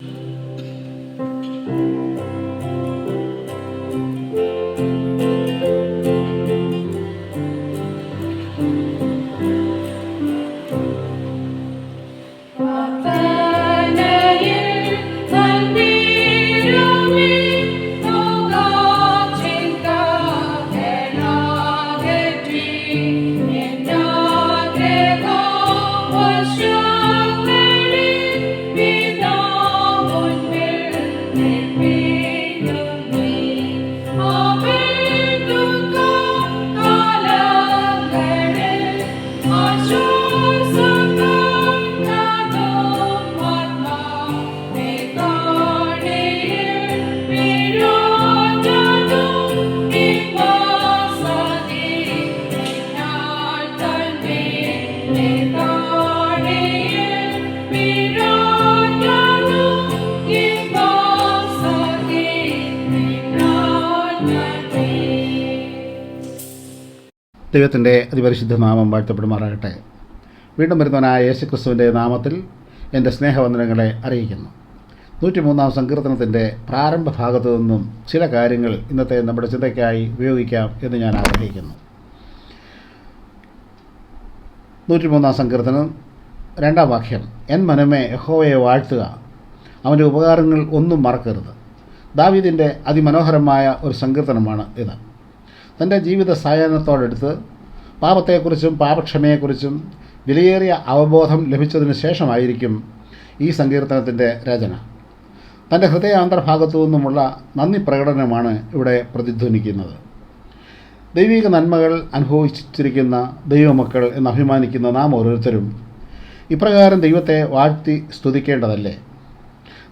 you. Spirit. ദൈവത്തിന്റെ അതിപരിശുദ്ധ നാമം വാഴ്ത്തപ്പെടുമാറാകട്ടെ. വീണ്ടും വരുന്നവനായ യേശുക്രിസ്തുവിന്റെ നാമത്തിൽ എന്റെ സ്നേഹവന്ദനങ്ങളെ അറിയിക്കുന്നു. നൂറ്റിമൂന്നാം സങ്കീർത്തനത്തിന്റെ പ്രാരംഭ ഭാഗത്തു നിന്നും ചില കാര്യങ്ങൾ ഇന്നത്തെ നമ്മുടെ ചിന്തയ്ക്കായി ഉപയോഗിക്കാം എന്ന് ഞാൻ ആഗ്രഹിക്കുന്നു. നൂറ്റിമൂന്നാം സങ്കീർത്തനം രണ്ടാം വാക്യം എൻ മനമേ യഹോവയെ വാഴ്ത്തുക അവന്റെ ഉപകാരങ്ങൾ ഒന്നും മറക്കരുത്. ദാവീദിന്റെ അതിമനോഹരമായ ഒരു സങ്കീർത്തനമാണ് ഇത്. തന്റെ ജീവിത സായാഹ്നത്തോടെടുത്ത് പാപത്തെക്കുറിച്ചും പാപക്ഷമയെക്കുറിച്ചും വിലയേറിയ അവബോധം ലഭിച്ചതിന് ശേഷമായിരിക്കും ഈ സങ്കീർത്തനത്തിന്റെ രചന. തന്റെ ഹൃദയാന്തർഭാഗത്തു നിന്നുമുള്ള നന്ദി പ്രകടനമാണ് ഇവിടെ പ്രതിധ്വനിക്കുന്നത്. ദൈവിക നന്മകൾ അനുഭവിച്ചിരിക്കുന്ന ദൈവമക്കൾ എന്ന് അഭിമാനിക്കുന്ന നാം ഓരോരുത്തരും ഇപ്രകാരം ദൈവത്തെ വാഴ്ത്തി സ്തുതിക്കേണ്ടതല്ലേ?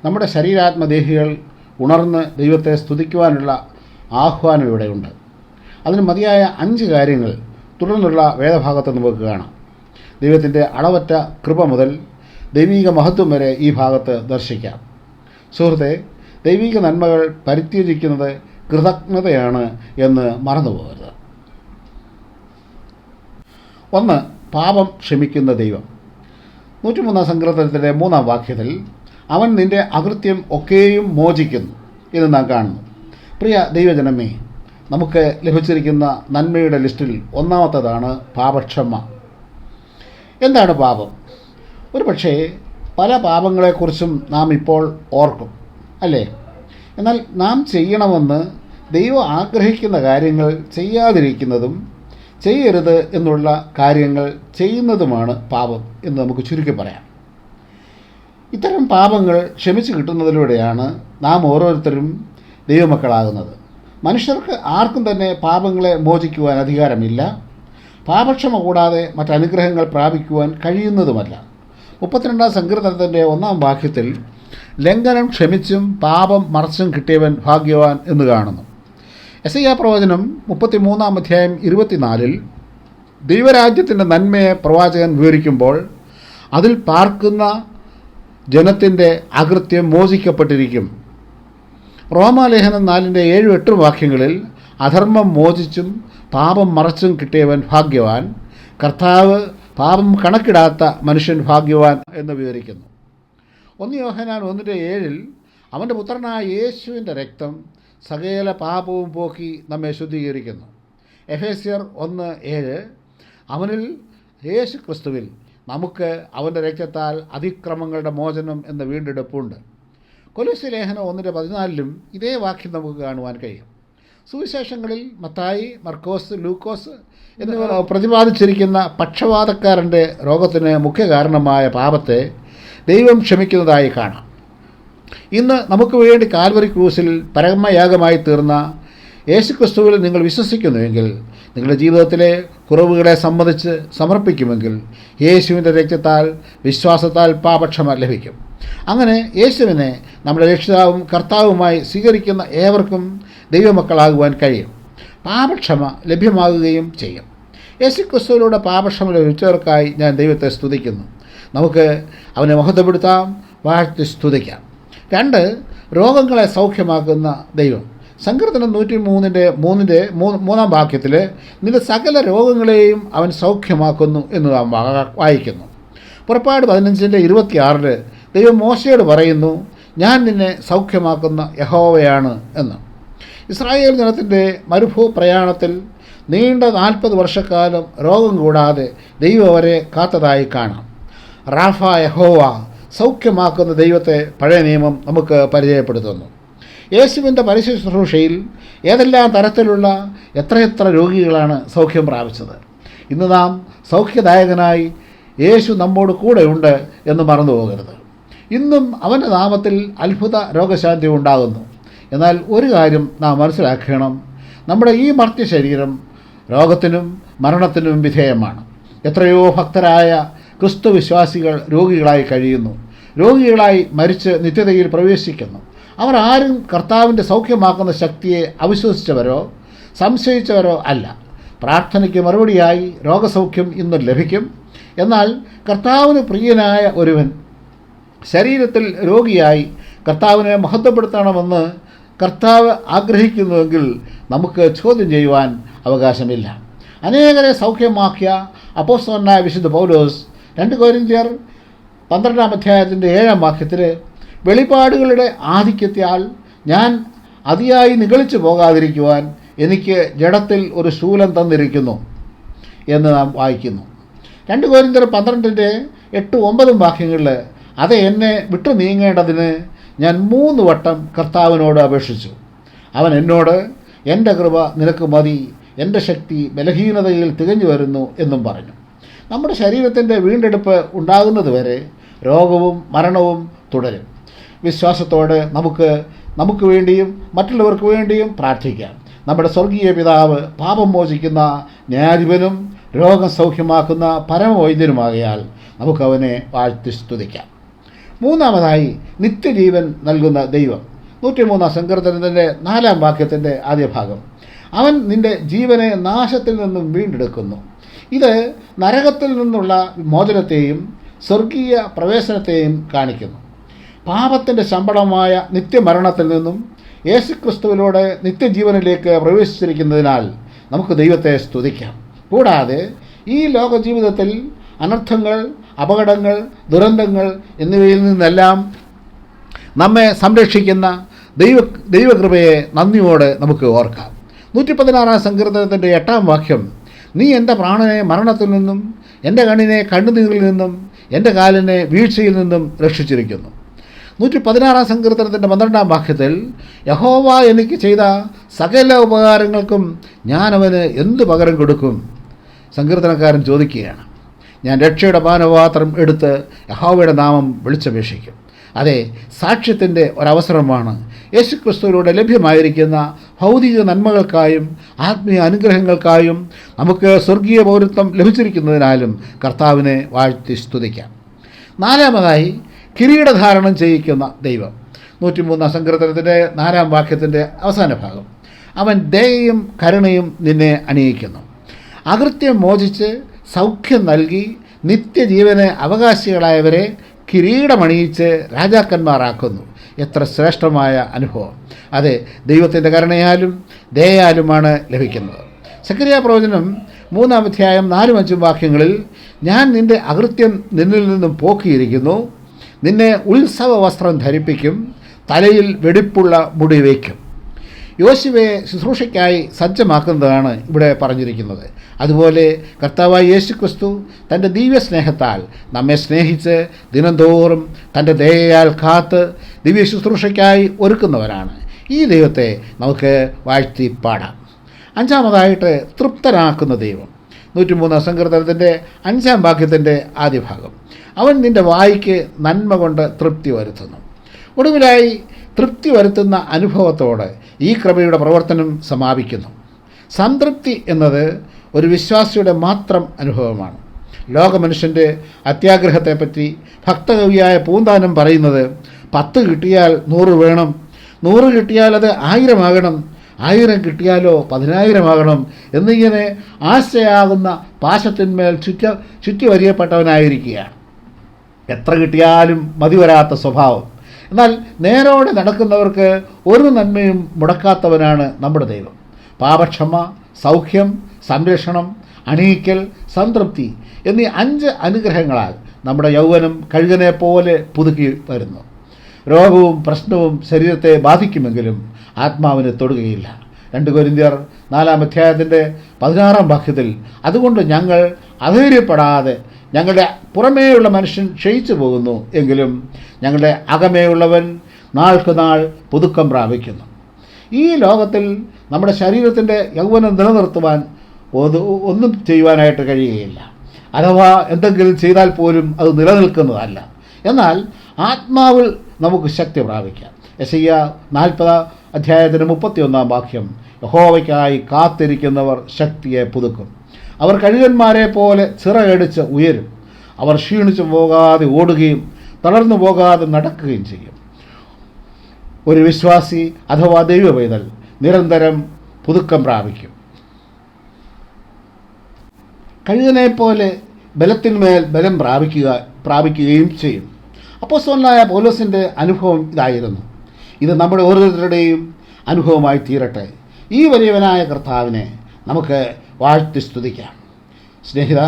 നമ്മുടെ ശരീരാത്മദേഹികൾ ഉണർന്ന് ദൈവത്തെ സ്തുതിക്കുവാനുള്ള ആഹ്വാനം ഇവിടെയുണ്ട്. അതിന് മതിയായ അഞ്ച് കാര്യങ്ങൾ തുടർന്നുള്ള വേദഭാഗത്ത് നമുക്ക് കാണാം. ദൈവത്തിന്റെ അളവറ്റ കൃപ മുതൽ ദൈവീക മഹത്വം വരെ ഈ ഭാഗത്ത് ദർശിക്കാം. സുഹൃത്തെ ദൈവീക നന്മകൾ പരിത്യജിക്കുന്നത് കൃതജ്ഞതയാണ് എന്ന് മറന്നുപോകരുത്. ഒന്ന് പാപം ക്ഷമിക്കുന്ന ദൈവം. നൂറ്റിമൂന്നാം സങ്കീർത്തനത്തിന്റെ മൂന്നാം വാക്യത്തിൽ അവൻ നിന്റെ അകൃത്യം ഒക്കെയും മോചിക്കുന്നു എന്ന് നാം കാണുന്നു. പ്രിയ ദൈവജനമേ നമുക്ക് ലഭിച്ചിരിക്കുന്ന നന്മയുടെ ലിസ്റ്റിൽ ഒന്നാമത്തതാണ് പാപക്ഷമ. എന്താണ് പാപം? ഒരു പക്ഷേ പല പാപങ്ങളെക്കുറിച്ചും നാം ഇപ്പോൾ ഓർക്കും അല്ലേ? എന്നാൽ നാം ചെയ്യണമെന്ന് ദൈവം ആഗ്രഹിക്കുന്ന കാര്യങ്ങൾ ചെയ്യാതിരിക്കുന്നതും ചെയ്യരുത് എന്നുള്ള കാര്യങ്ങൾ ചെയ്യുന്നതുമാണ് പാപം എന്ന് നമുക്ക് ചുരുക്കി പറയാം. ഇത്തരം പാപങ്ങൾ ക്ഷമിച്ചു കിട്ടുന്നതിലൂടെയാണ് നാം ഓരോരുത്തരും ദൈവമക്കളാകുന്നത്. മനുഷ്യർക്ക് ആർക്കും തന്നെ പാപങ്ങളെ മോചിക്കുവാൻ അധികാരമില്ല. പാപക്ഷമ കൂടാതെ മറ്റനുഗ്രഹങ്ങൾ പ്രാപിക്കുവാൻ കഴിയുന്നതുമല്ല. മുപ്പത്തിരണ്ടാം സങ്കീർത്തനത്തിന്റെ ഒന്നാം വാക്യത്തിൽ ലംഘനം ക്ഷമിച്ചും പാപം മറച്ചും കിട്ടിയവൻ ഭാഗ്യവാൻ എന്ന് കാണുന്നു. എസ് ഐ പ്രവചനം മുപ്പത്തിമൂന്നാം അധ്യായം ഇരുപത്തിനാലിൽ ദൈവരാജ്യത്തിന്റെ നന്മയെ പ്രവാചകൻ വിവരിക്കുമ്പോൾ അതിൽ പാർക്കുന്ന ജനത്തിന്റെ അകൃത്യം മോചിക്കപ്പെട്ടിരിക്കും. റോമാലേഖനം നാലിന്റെ ഏഴ് എട്ട് വാക്യങ്ങളിൽ അധർമ്മം മോചിച്ചും പാപം മറച്ചും കിട്ടിയവൻ ഭാഗ്യവാൻ. കർത്താവ് പാപം കണക്കിടാത്ത മനുഷ്യൻ ഭാഗ്യവാൻ എന്ന് വിവരിക്കുന്നു. ഒന്ന് യോഹനാൻ ഒന്നിന്റെ ഏഴിൽ അവന്റെ പുത്രനായ യേശുവിന്റെ രക്തം സകല പാപവും പോക്കി നമ്മെ ശുദ്ധീകരിക്കുന്നു. എഫേസ്യർ ഒന്ന് ഏഴ് അവനിൽ യേശു ക്രിസ്തുവിൽ നമുക്ക് അവന്റെ രക്തത്താൽ അതിക്രമങ്ങളുടെ മോചനം എന്ന വീണ്ടെടുപ്പുണ്ട്. കൊലുസ് ലേഖനം ഒന്നിന്റെ പതിനാലിലും ഇതേ വാക്യം നമുക്ക് കാണുവാൻ കഴിയും. സുവിശേഷങ്ങളിൽ മത്തായി മർക്കോസ് ലൂക്കോസ് എന്നിവർ പ്രതിപാദിച്ചിരിക്കുന്ന പക്ഷപാതക്കാരന്റെ രോഗത്തിന് മുഖ്യ കാരണമായ പാപത്തെ ദൈവം ക്ഷമിക്കുന്നതായി കാണാം. ഇന്ന് നമുക്ക് വേണ്ടി കാൽവറി ക്രൂസിൽ പരമയാഗമായി തീർന്ന യേശുക്രിസ്തുവിൽ നിങ്ങൾ വിശ്വസിക്കുന്നുവെങ്കിൽ നിങ്ങളുടെ ജീവിതത്തിലെ കുറവുകളെ സംബന്ധിച്ച് സമർപ്പിക്കുമെങ്കിൽ യേശുവിന്റെ രക്തത്താൽ വിശ്വാസത്താൽ പാപക്ഷമ ലഭിക്കും. അങ്ങനെ യേശുവിനെ നമ്മുടെ രക്ഷിതാവും കർത്താവുമായി സ്വീകരിക്കുന്ന ഏവർക്കും ദൈവമക്കളാകുവാൻ കഴിയും. പാപക്ഷമ ലഭ്യമാകുകയും ചെയ്യും. യേശുക്രിസ്തുവിലൂടെ പാപക്ഷമ ലഭിച്ചവർക്കായി ഞാൻ ദൈവത്തെ സ്തുതിക്കുന്നു. നമുക്ക് അവനെ മഹത്വപ്പെടുത്താം വാഴ്ത്തി സ്തുതിക്കാം. രണ്ട് രോഗങ്ങളെ സൗഖ്യമാക്കുന്ന ദൈവം. സങ്കീർത്തനം നൂറ്റി മൂന്നിന്റെ മൂന്നിന്റെ മൂന്നാം വാക്യത്തിൽ നിന്റെ സകല രോഗങ്ങളെയും അവൻ സൗഖ്യമാക്കുന്നു എന്ന് വായിക്കുന്നു. പുറപ്പാട് പതിനഞ്ചിന്റെ ഇരുപത്തിയാറിൽ ദൈവം മോശയോട് പറയുന്നു ഞാൻ നിന്നെ സൗഖ്യമാക്കുന്ന യഹോവയാണ് എന്ന്. ഇസ്രായേൽ ജനത്തിന്റെ മരുഭൂ പ്രയാണത്തിൽ നീണ്ട നാൽപ്പത് വർഷക്കാലം രോഗം കൂടാതെ ദൈവം അവരെ കാത്തതായി കാണാം. റാഫ യഹോവ സൗഖ്യമാക്കുന്ന ദൈവത്തെ പഴയ നിയമം നമുക്ക് പരിചയപ്പെടുത്തുന്നു. യേശുവിന്റെ പരിശുശ്രൂഷയിൽ ഏതെല്ലാം തരത്തിലുള്ള എത്രയെത്ര രോഗികളാണ് സൗഖ്യം പ്രാപിച്ചത്? ഇന്ന് നാം സൗഖ്യദായകനായി യേശു നമ്മോട് കൂടെയുണ്ട് എന്ന് മറന്നു പോകരുത് ഇന്നും അവന്റെ നാമത്തിൽ അത്ഭുത രോഗശാന്തി ഉണ്ടാകുന്നു. എന്നാൽ ഒരു കാര്യം നാം മനസ്സിലാക്കണം. നമ്മുടെ ഈ മർത്യ ശരീരം രോഗത്തിനും മരണത്തിനും വിധേയമാണ്. എത്രയോ ഭക്തരായ ക്രിസ്തു വിശ്വാസികൾ രോഗികളായി കഴിയുന്നു. രോഗികളായി മരിച്ച് നിത്യതയിൽ പ്രവേശിക്കുന്നു. അവർ ആരും കർത്താവിന്റെ സൗഖ്യമാക്കുന്ന ശക്തിയെ അവിശ്വസിച്ചവരോ സംശയിച്ചവരോ അല്ല. പ്രാർത്ഥനയ്ക്ക് മറുപടിയായി രോഗസൗഖ്യം ഇന്നും ലഭിക്കും. എന്നാൽ കർത്താവിന് പ്രിയനായ ഒരുവൻ ശരീരത്തിൽ രോഗിയായി കർത്താവിനെ മഹത്വപ്പെടുത്തണമെന്ന് കർത്താവ് ആഗ്രഹിക്കുന്നുവെങ്കിൽ നമുക്ക് ചോദ്യം ചെയ്യുവാൻ അവകാശമില്ല. അനേകരെ സൗഖ്യമാക്കിയ അപ്പോസ്തലനായ വിശുദ്ധ പൗലോസ് രണ്ട് കോരിന്ത്യർ പന്ത്രണ്ടാം അധ്യായത്തിന്റെ ഏഴാം വാക്യത്തിൽ വെളിപാടുകളുടെ ആധിക്യത്താൽ ഞാൻ അതിയായി നിഗളിച്ചു പോകാതിരിക്കുവാൻ എനിക്ക് ജഡത്തിൽ ഒരു ശൂലം തന്നിരിക്കുന്നു എന്ന് നാം വായിക്കുന്നു. രണ്ട് കോരിന്തർ പന്ത്രണ്ടിന്റെ എട്ട് ഒമ്പതും വാക്യങ്ങളിൽ അത് എന്നെ വിട്ടു നീങ്ങേണ്ടതിന് ഞാൻ മൂന്ന് വട്ടം കർത്താവിനോട് അപേക്ഷിച്ചു. അവൻ എന്നോട് എന്റെ കൃപ നിനക്ക് മതി എന്റെ ശക്തി ബലഹീനതയിൽ തികഞ്ഞു വരുന്നു എന്നും പറഞ്ഞു. നമ്മുടെ ശരീരത്തിന്റെ വീണ്ടെടുപ്പ് ഉണ്ടാകുന്നത് വരെ രോഗവും മരണവും തുടരും. വിശ്വാസത്തോടെ നമുക്ക് നമുക്ക് വേണ്ടിയും മറ്റുള്ളവർക്ക് വേണ്ടിയും പ്രാർത്ഥിക്കാം. നമ്മുടെ സ്വർഗീയ പിതാവ് പാപം മോചിക്കുന്ന ന്യായാധിപനും രോഗം സൗഖ്യമാക്കുന്ന പരമവൈദ്യനുമാകയാൽ നമുക്കവനെ വാഴ്ത്തി സ്തുതിക്കാം. മൂന്നാമതായി നിത്യജീവൻ നൽകുന്ന ദൈവം. നൂറ്റിമൂന്നാം സങ്കീർത്തനത്തിന്റെ നാലാം വാക്യത്തിന്റെ ആദ്യ ഭാഗം. അവൻ നിന്റെ ജീവനെ നാശത്തിൽ നിന്നും വീണ്ടെടുക്കുന്നു. ഇത് നരകത്തിൽ നിന്നുള്ള മോചനത്തെയും സ്വർഗീയ പ്രവേശനത്തെയും കാണിക്കുന്നു. പാപത്തിന്റെ ശമ്പളമായ നിത്യമരണത്തിൽ നിന്നും യേശുക്രിസ്തുവിലൂടെ നിത്യജീവനിലേക്ക് പ്രവേശിച്ചിരിക്കുന്നതിനാൽ നമുക്ക് ദൈവത്തെ സ്തുതിക്കാം. കൂടാതെ ഈ ലോക ജീവിതത്തിൽ അനർത്ഥങ്ങൾ അപകടങ്ങൾ ദുരന്തങ്ങൾ എന്നിവയിൽ നിന്നെല്ലാം നമ്മെ സംരക്ഷിക്കുന്ന ദൈവ ദൈവകൃപയെ നന്ദിയോടെ നമുക്ക് ഓർക്കാം. നൂറ്റി പതിനാറാം സങ്കീർത്തനത്തിന്റെ എട്ടാം വാക്യം നീ എന്റെ പ്രാണനെ മരണത്തിൽ നിന്നും എന്റെ കണ്ണിനെ കണ്ണുനീരിൽ നിന്നും എന്റെ കാലിനെ വീഴ്ചയിൽ നിന്നും രക്ഷിച്ചിരിക്കുന്നു. നൂറ്റി പതിനാറാം സങ്കീർത്തനത്തിന്റെ പന്ത്രണ്ടാം വാക്യത്തിൽ യഹോവ എനിക്ക് ചെയ്ത സകല ഉപകാരങ്ങൾക്കും ഞാൻ അവന് എന്ത് പകരം കൊടുക്കും? സങ്കീർത്തനക്കാരൻ ചോദിക്കുകയാണ്. ഞാൻ രക്ഷയുടെ പാനപാത്രം എടുത്ത് യഹോവയുടെ നാമം വിളിച്ചപേക്ഷിക്കും. അതെ സാക്ഷ്യത്തിന്റെ ഒരവസരമാണ് യേശുക്രിസ്തുവിലൂടെ ലഭ്യമായിരിക്കുന്ന ഭൗതിക നന്മകൾക്കായും ആത്മീയ അനുഗ്രഹങ്ങൾക്കായും നമുക്ക് സ്വർഗീയ പൗരത്വം ലഭിച്ചിരിക്കുന്നതിനാലും കർത്താവിനെ വാഴ്ത്തി സ്തുതിക്കാം. നാലാമതായി കിരീടധാരണം ചെയ്യിക്കുന്ന ദൈവം. നൂറ്റിമൂന്നാം സങ്കീർത്തനത്തിന്റെ നാലാം വാക്യത്തിന്റെ അവസാന ഭാഗം. അവൻ ദയയും കരുണയും നിന്നെ അണിയിക്കുന്നു. അകൃത്യം മോചിച്ച് സൗഖ്യം നൽകി നിത്യജീവന് അവകാശികളായവരെ കിരീടമണിയിച്ച് രാജാക്കന്മാരാക്കുന്നു. എത്ര ശ്രേഷ്ഠമായ അനുഭവം. അതെ ദൈവത്തിന്റെ കരുണയാലും ദയയാലുമാണ് ലഭിക്കുന്നത്. സക്രിയ പ്രവചനം മൂന്നാം അധ്യായം നാലും അഞ്ചും വാക്യങ്ങളിൽ ഞാൻ നിന്റെ അകൃത്യം നിന്നിൽ നിന്നും പോക്കിയിരിക്കുന്നു. നിന്നെ ഉത്സവ വസ്ത്രം ധരിപ്പിക്കും. തലയിൽ വെടിപ്പുള്ള മുടി വയ്ക്കും. യോശുവെ ശുശ്രൂഷയ്ക്കായി സജ്ജമാക്കുന്നതാണ് ഇവിടെ പറഞ്ഞിരിക്കുന്നത്. അതുപോലെ കർത്താവായ യേശു ക്രിസ്തു തന്റെ ദിവ്യ സ്നേഹത്താൽ നമ്മെ സ്നേഹിച്ച് ദിനംതോറും തന്റെ ദയയാൽ കാത്ത് ദിവ്യ ശുശ്രൂഷയ്ക്കായി ഒരുക്കുന്നവരാണ്. ഈ ദൈവത്തെ നമുക്ക് വാഴ്ത്തി പാടാം അഞ്ചാമതായിട്ട് തൃപ്തനാക്കുന്ന ദൈവം. നൂറ്റിമൂന്നാം സങ്കീർത്തനത്തിന്റെ അഞ്ചാം വാക്യത്തിന്റെ ആദ്യ ഭാഗം അവൻ നിന്റെ വായിക്ക് നന്മ കൊണ്ട് തൃപ്തി വരുത്തുന്നു. ഒടുവിലായി തൃപ്തി വരുത്തുന്ന അനുഭവത്തോടെ ഈ കൃപയുടെ പ്രവർത്തനം സമാപിക്കുന്നു. സംതൃപ്തി എന്നത് ഒരു വിശ്വാസിയുടെ മാത്രം അനുഭവമാണ്. ലോകമനുഷ്യന്റെ അത്യാഗ്രഹത്തെപ്പറ്റി ഭക്തകവിയായ പൂന്താനം പറയുന്നത് പത്ത് കിട്ടിയാൽ നൂറ് വേണം നൂറ് കിട്ടിയാൽ അത് ആയിരമാകണം ആയിരം കിട്ടിയാലോ പതിനായിരമാകണം എന്നിങ്ങനെ ആശയാകുന്ന പാശത്തിന്മേൽ ചുറ്റ ചുറ്റി വരിയപ്പെട്ടവനായിരിക്കുകയാണ് എത്ര കിട്ടിയാലും മതി വരാത്ത സ്വഭാവം. എന്നാൽ നേരോടെ നടക്കുന്നവർക്ക് ഒരു നന്മയും മുടക്കാത്തവനാണ് നമ്മുടെ ദൈവം. പാപക്ഷമ സൗഖ്യം സംരക്ഷണം അണീക്കൽ സംതൃപ്തി എന്നീ അഞ്ച് അനുഗ്രഹങ്ങളാൽ നമ്മുടെ യൗവനം കഴുകനെ പോലെ പുതുക്കി വരുന്നു. രോഗവും പ്രശ്നവും ശരീരത്തെ ബാധിക്കുമെങ്കിലും ആത്മാവിനെ തൊടുകയില്ല. രണ്ട് കൊരിന്തിയർ നാലാം അധ്യായത്തിന്റെ പതിനാറാം വാക്യത്തിൽ അതുകൊണ്ട് ഞങ്ങൾ അധൈര്യപ്പെടാതെ ഞങ്ങളുടെ പുറമേയുള്ള മനുഷ്യൻ ക്ഷയിച്ചു പോകുന്നു എങ്കിലും ഞങ്ങളുടെ അകമേയുള്ളവൻ നാൾക്ക് നാൾ പുതുക്കം പ്രാപിക്കുന്നു. ഈ ലോകത്തിൽ നമ്മുടെ ശരീരത്തിന്റെ യൗവനം നിലനിർത്തുവാൻ ഒന്ന് ചെയ്യുവാനായിട്ട് കഴിയുകയില്ല. അഥവാ എന്തെങ്കിലും ചെയ്താൽ പോലും അത് നിലനിൽക്കുന്നതല്ല. എന്നാൽ ആത്മാവിൽ നമുക്ക് ശക്തി പ്രാപിക്കാം. യശയ്യ നാൽപ്പത് അധ്യായത്തിന് മുപ്പത്തിയൊന്നാം വാക്യം യഹോവയ്ക്കായി കാത്തിരിക്കുന്നവർ ശക്തിയെ പുതുക്കും. അവർ കഴുകന്മാരെ പോലെ ചിറകടിച്ച് ഉയരും. അവർ ക്ഷീണിച്ചു പോകാതെ ഓടുകയും തളർന്നു പോകാതെ നടക്കുകയും ചെയ്യും. ഒരു വിശ്വാസി അഥവാ ദൈവ പൈതൽ നിരന്തരം പുതുക്കം പ്രാപിക്കും. കഴുകനെ പോലെ ബലത്തിന്മേൽ ബലം പ്രാപിക്കുക പ്രാപിക്കുകയും ചെയ്യും. അപ്പോസ്തലനായ പൗലോസിന്റെ അനുഭവം ഇതായിരുന്നു. ഇത് നമ്മുടെ ഓരോരുത്തരുടെയും അനുഭവമായി തീരട്ടെ. ഈ വലിയവനായ കർത്താവിനെ നമുക്ക് വാഴ്ത്തി സ്തുതിക്കാം. സ്നേഹിത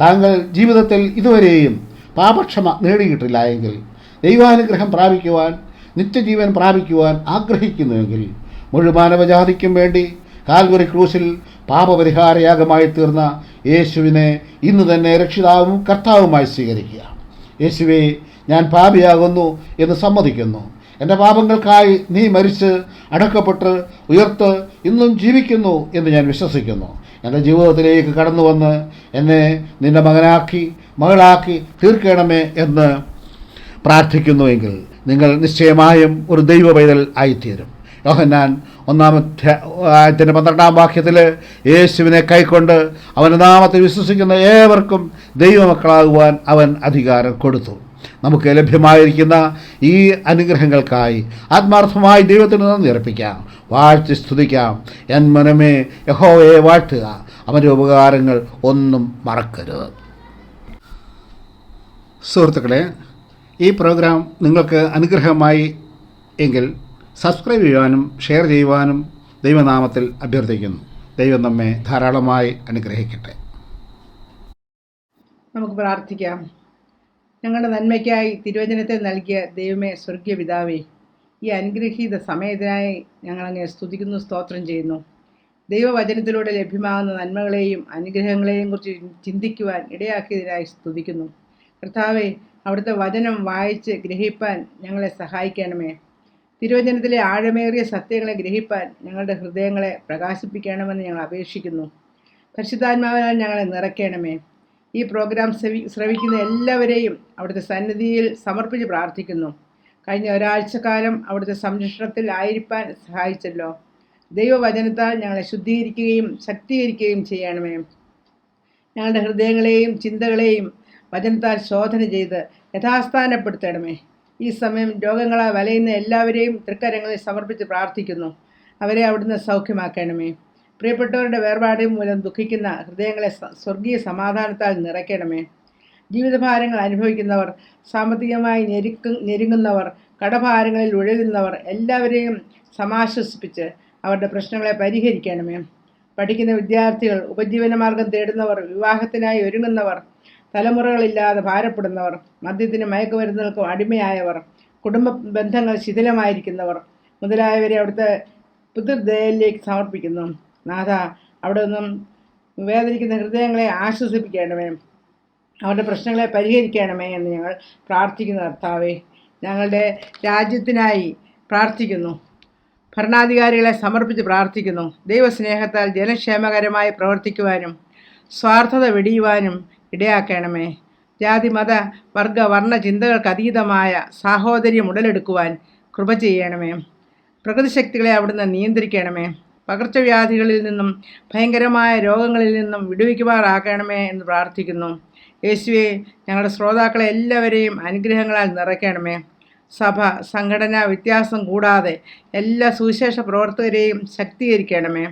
താങ്കൾ ജീവിതത്തിൽ ഇതുവരെയും പാപക്ഷമ നേടിയിട്ടില്ല എങ്കിൽ ദൈവാനുഗ്രഹം പ്രാപിക്കുവാൻ നിത്യജീവൻ പ്രാപിക്കുവാൻ ആഗ്രഹിക്കുന്നുവെങ്കിൽ മുഴുവാനവജാതിക്കും വേണ്ടി കാൽവറി ക്രൂസിൽ പാപപരിഹാരയാഗമായി തീർന്ന യേശുവിനെ ഇന്ന് തന്നെ രക്ഷിതാവും കർത്താവുമായി സ്വീകരിക്കുക. യേശുവെ ഞാൻ പാപിയാകുന്നു എന്ന് സമ്മതിക്കുന്നു. എന്റെ പാപങ്ങൾക്കായി നീ മരിച്ച് അടക്കപ്പെട്ട് ഉയർത്ത് ഇന്നും ജീവിക്കുന്നു എന്ന് ഞാൻ വിശ്വസിക്കുന്നു. എന്റെ ജീവിതത്തിലേക്ക് കടന്നു വന്ന് എന്നെ നിന്റെ മകനാക്കി മകളാക്കി തീർക്കണമേ എന്ന് പ്രാർത്ഥിക്കുന്നുവെങ്കിൽ നിങ്ങൾ നിശ്ചയമായും ഒരു ദൈവ പൈതൽ ആയിത്തീരും. യോഹന്നാൻ ഒന്നാമത്തെ ആയത്തിന്റെ പന്ത്രണ്ടാം വാക്യത്തിൽ യേശുവിനെ കൈക്കൊണ്ട് അവന്റെ നാമത്തിൽ വിശ്വസിക്കുന്ന ഏവർക്കും ദൈവമക്കളാകുവാൻ അവൻ അധികാരം കൊടുത്തു. നമുക്ക് ലഭ്യമായിരിക്കുന്ന ഈ അനുഗ്രഹങ്ങൾക്കായി ആത്മാർത്ഥമായി ദൈവത്തിന് നന്ദി അർപ്പിക്കാം. വാഴ്ത്തി സ്തുതിക്കാം. എൻ മനമേ യഹോവയെ വാഴ്ത്തുക. അവന്റെ ഉപകാരങ്ങൾ ഒന്നും മറക്കരുത്. സുഹൃത്തുക്കളെ ഈ പ്രോഗ്രാം നിങ്ങൾക്ക് അനുഗ്രഹമായി എങ്കിൽ സബ്സ്ക്രൈബ് ചെയ്യുവാനും ഷെയർ ചെയ്യുവാനും ദൈവനാമത്തിൽ അഭ്യർത്ഥിക്കുന്നു. ദൈവം നമ്മെ ധാരാളമായി അനുഗ്രഹിക്കട്ടെ. നമുക്ക് പ്രാർത്ഥിക്കാം. ഞങ്ങളുടെ നന്മയ്ക്കായി തിരുവചനത്തെ നൽകിയ ദൈവമേ സ്വർഗീയ പിതാവേ ഈ അനുഗ്രഹീത സമയത്തിനായി ഞങ്ങളങ്ങനെ സ്തുതിക്കുന്നു സ്തോത്രം ചെയ്യുന്നു. ദൈവവചനത്തിലൂടെ ലഭ്യമാകുന്ന നന്മകളെയും അനുഗ്രഹങ്ങളെയും കുറിച്ച് ചിന്തിക്കുവാൻ ഇടയാക്കിയതിനായി സ്തുതിക്കുന്നു. കർത്താവെ അവിടുത്തെ വചനം വായിച്ച് ഗ്രഹിപ്പാൻ ഞങ്ങളെ സഹായിക്കണമേ. തിരുവചനത്തിലെ ആഴമേറിയ സത്യങ്ങളെ ഗ്രഹിപ്പാൻ ഞങ്ങളുടെ ഹൃദയങ്ങളെ പ്രകാശിപ്പിക്കണമെന്ന് ഞങ്ങൾ അപേക്ഷിക്കുന്നു. പരിശുദ്ധാത്മാവിനാൽ ഞങ്ങളെ നിറയ്ക്കണമേ. ഈ പ്രോഗ്രാം ശ്രവി ശ്രവിക്കുന്ന എല്ലാവരെയും അവിടുത്തെ സന്നിധിയിൽ സമർപ്പിച്ച് പ്രാർത്ഥിക്കുന്നു. കഴിഞ്ഞ ഒരാഴ്ചക്കാലം അവിടുത്തെ സംരക്ഷണത്തിൽ ആയിരിക്കാൻ സഹായിച്ചല്ലോ. ദൈവവചനത്താൽ ഞങ്ങളെ ശുദ്ധീകരിക്കുകയും ശക്തീകരിക്കുകയും ചെയ്യണമേ. ഞങ്ങളുടെ ഹൃദയങ്ങളെയും ചിന്തകളെയും വചനത്താൽ ശോധന ചെയ്ത് യഥാസ്ഥാനപ്പെടുത്തണമേ. ഈ സമയം രോഗങ്ങളാൽ വലയുന്ന എല്ലാവരെയും തൃക്കരങ്ങളിൽ സമർപ്പിച്ച് പ്രാർത്ഥിക്കുന്നു. അവരെ അവിടുന്ന് സൗഖ്യമാക്കണമേ. പ്രിയപ്പെട്ടവരുടെ വേർപാട് മൂലം ദുഃഖിക്കുന്ന ഹൃദയങ്ങളെ സ്വർഗീയ സമാധാനത്താൽ നിറയ്ക്കണമേ. ജീവിതഭാരങ്ങൾ അനുഭവിക്കുന്നവർ സാമ്പത്തികമായി ഞെരുക്കു ഞെരുങ്ങുന്നവർ കടഭാരങ്ങളിൽ ഉഴലുന്നവർ എല്ലാവരെയും സമാശ്വസിപ്പിച്ച് അവരുടെ പ്രശ്നങ്ങളെ പരിഹരിക്കണമേ. പഠിക്കുന്ന വിദ്യാർത്ഥികൾ ഉപജീവനമാർഗം തേടുന്നവർ വിവാഹത്തിനായി ഒരുങ്ങുന്നവർ തലമുറകളില്ലാതെ ഭാരപ്പെടുന്നവർ മദ്യത്തിന് മയക്കുമരുന്നുകൾക്കും അടിമയായവർ കുടുംബ ബന്ധങ്ങൾ ശിഥിലമായിരിക്കുന്നവർ മുതലായവരെ അവിടുത്തെ പിതൃദയയിലേക്ക് സമർപ്പിക്കുന്നു. നാഥ അവിടെ ഒന്നും വേദനിക്കുന്ന ഹൃദയങ്ങളെ ആശ്വസിപ്പിക്കണമേ. അവരുടെ പ്രശ്നങ്ങളെ പരിഹരിക്കണമേ എന്ന് ഞങ്ങൾ പ്രാർത്ഥിക്കുന്നു കർത്താവേ. ഞങ്ങളുടെ രാജ്യത്തിനായി പ്രാർത്ഥിക്കുന്നു. ഭരണാധികാരികളെ സമർപ്പിച്ച് പ്രാർത്ഥിക്കുന്നു. ദൈവസ്നേഹത്താൽ ജനക്ഷേമകരമായി പ്രവർത്തിക്കുവാനും സ്വാർത്ഥത വെടിയുവാനും ഇടയാക്കണമേ. ജാതി മത വർഗ വർണ ചിന്തകൾക്ക് അതീതമായ സാഹോദര്യം ഉടലെടുക്കുവാൻ കൃപ ചെയ്യണമേ. പ്രകൃതിശക്തികളെ അവിടുന്ന് നിയന്ത്രിക്കണമേ. പകർച്ചവ്യാധികളിൽ നിന്നും ഭയങ്കരമായ രോഗങ്ങളിൽ നിന്നും വിടുവിക്കുമാറാക്കണമേ എന്ന് പ്രാർത്ഥിക്കുന്നു. യേശുവെ ഞങ്ങളുടെ ശ്രോതാക്കളെ എല്ലാവരെയും അനുഗ്രഹങ്ങളാൽ നിറയ്ക്കണമേ. സഭ സംഘടന വ്യത്യാസം കൂടാതെ എല്ലാ സുവിശേഷ പ്രവർത്തകരെയും ശക്തീകരിക്കണമേ.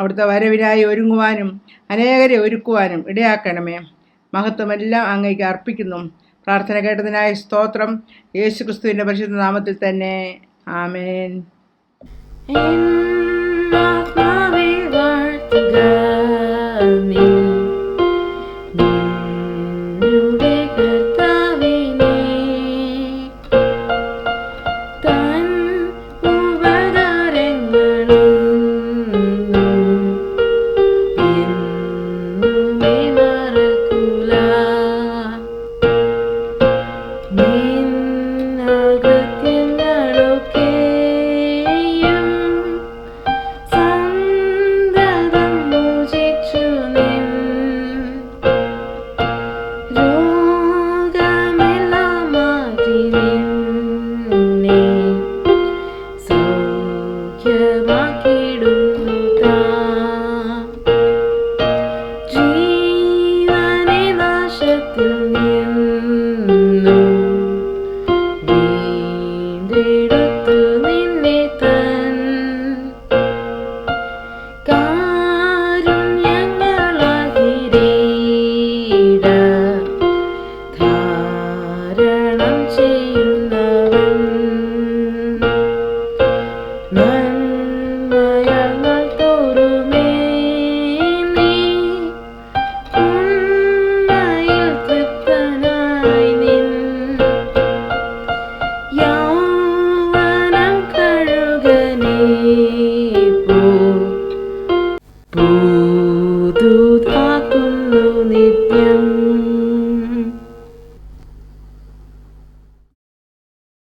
അവിടുത്തെ വരവിനായി ഒരുങ്ങുവാനും അനേകരെ ഒരുക്കുവാനും ഇടയാക്കണമേ. മഹത്വമെല്ലാം അങ്ങേക്ക് അർപ്പിക്കുന്നു. പ്രാർത്ഥന കേട്ടതിനായി സ്തോത്രം. യേശു ക്രിസ്തുവിന്റെ പരിശുദ്ധ നാമത്തിൽ തന്നെ. ആമേൻ. ആത്മാവിൽ വാഴ്ത്തുക നീ